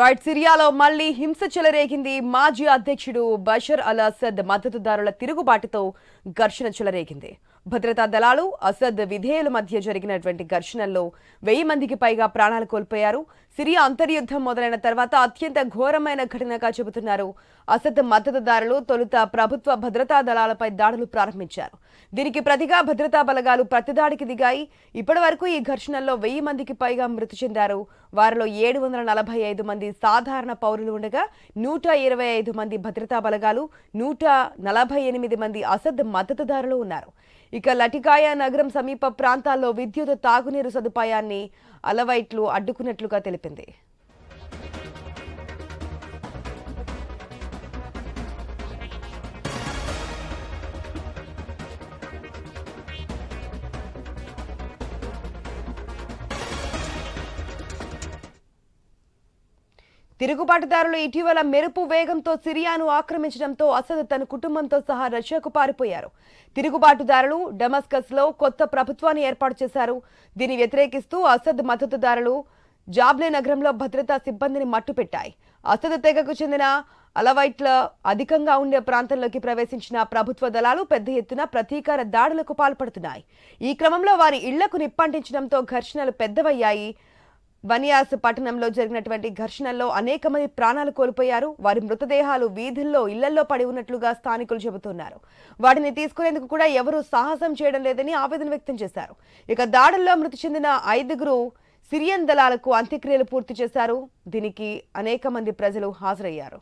Right సిరియాలో మళ్ళీ హింస చెలరేగింది మాజీ అధ్యక్షుడు బషర్ అల్ అసద్ మద్దతుదారుల తిరుగుబాటుతో ఘర్షణ చెలరేగింది. భద్రతా దళాలు అసద్ విధేయుల మధ్య జరిగినటువంటి ఘర్షణల్లో వెయ్యి మందికి పైగా ప్రాణాలు కోల్పోయారు. సిరియా అంతర్యుద్ధం మొదలైన తర్వాత అత్యంత ఘోరమైన ఘటనగా చెబుతున్నారు. అసద్ మద్దతుదారులు తొలుత ప్రభుత్వ భద్రతా దళాలపై దాడులు ప్రారంభించారు. దీనికి ప్రతిగా భద్రతా బలగాలు ప్రతిదాడికి దిగాయి. ఇప్పటి వరకు ఈ ఘర్షణల్లో వెయ్యి మందికి పైగా మృతి చెందారు. వారిలో ఏడు వందల నలభై ఐదు మంది సాధారణ పౌరులు ఉండగా నూట ఇరవై ఐదు మంది భద్రతా బలగాలు నూట నలభై ఎనిమిది మంది అసద్ మద్దతుదారులు ఉన్నారు. ఇక లటికాయ నగరం సమీప ప్రాంతాల్లో విద్యుత్ తాగునీరు సదుపాయాన్ని అలవైట్లు అడ్డుకున్నట్లుగా తెలిపింది. తిరుగుబాటుదారులు ఇటీవల మెరుపు వేగంతో సిరియాను ఆక్రమించడంతో అసద్ తన కుటుంబంతో సహా రష్యాకు పారిపోయారు. తిరుగుబాటుదారులు డమస్కస్లో కొత్త ప్రభుత్వాన్ని ఏర్పాటు చేశారు. దీన్ని వ్యతిరేకిస్తూ అసద్ మద్దతుదారులు జాబ్లే నగరంలో భద్రతా సిబ్బందిని మట్టుపెట్టాయి. అసద్ తెగకు చెందిన అలవైట్ల అధికంగా ఉండే ప్రాంతంలోకి ప్రవేశించిన ప్రభుత్వ దళాలు పెద్ద ఎత్తున ప్రతీకార దాడులకు పాల్పడుతున్నాయి. ఈ క్రమంలో వారి ఇళ్ళకు నిప్పంటించడంతో ఘర్షణలు పెద్దవయ్యాయి. బనియాస్ పట్టణంలో జరిగినటువంటి ఘర్షణల్లో అనేక మంది ప్రాణాలు కోల్పోయారు. వారి మృతదేహాలు వీధుల్లో ఇళ్ళలో పడి ఉన్నట్లుగా స్థానికులు చెబుతున్నారు. వాటిని తీసుకునేందుకు కూడా ఎవరూ సాహసం చేయడం లేదని ఆవేదన వ్యక్తం చేశారు. ఇక దాడుల్లో మృతి చెందిన ఐదుగురు సిరియన్ దళాలకు అంత్యక్రియలు పూర్తి చేశారు. దీనికి అనేక మంది ప్రజలు హాజరయ్యారు.